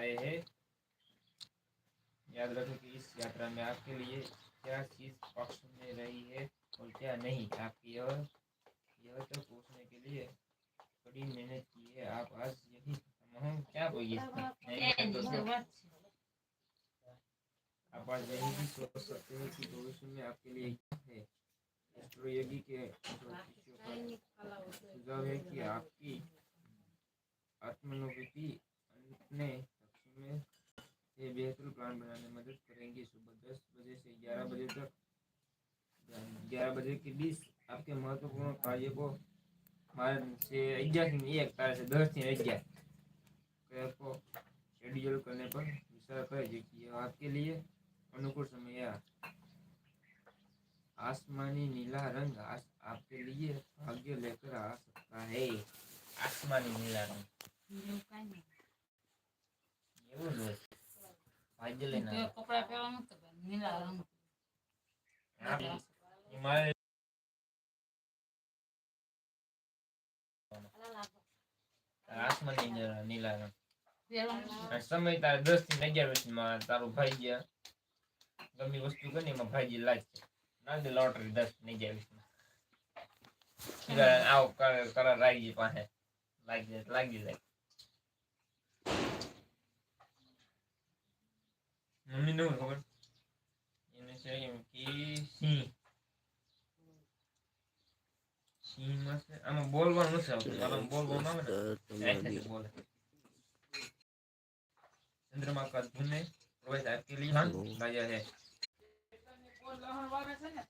आए हैं। याद रखें कि इस यात्रा में आपके लिए क्या चीज़ पक्ष में रही है और क्या नहीं। आपकी यह यह तो पूछने के लिए बड़ी मेहनत की है। आप आज यही क्या बोलिए? दोस्तों, आप आज यही भी सोच सकते हैं कि भविष्य में आपके लिए क्या है। एस्ट्रोयोगी के सुझाव है कि आपकी आत्मानुभूति अपने बेहतर प्लान बनाने में मदद करेंगी। सुबह दस बजे से ग्यारह बजे तक। ग्यारह बजे के बीच आपके महत्वपूर्ण कार्य को से एक से दस को शेड्यूल करने पर विचार करें जो कि आपके लिए अनुकूल समय है। आसमानी नीला रंग आज आपके लिए भाग्य लेकर आ सकता है। आसमानी नीला रंग। એવું જ હોય ભાગ્ય લઈને આવે. કપડા પહેરવા નતો નીલા રંગ. આ મારે આસમાની નીલા- નીલા રંગ. સમય તારે દસથી અગિયાર વર્ષમાં તારું ભાઈ ગયા. ગમે વસ્તુ કરી એમાં ભાઈજી લાગશે ના દે લોટરી દસ ને અગિયાર વીસમાં આવો કરાર જાય પાસે લાગી લાગી જાય. mim não, agora. Eu não sei aqui. Sim. Sim, mas. Ama bolva não sei. Ama bolva não, mas. É essa bola. ચંદ્રમા કદભૂને પ્રવેશ આપેલી હા ગાયા હે લહણ વાવે છે ને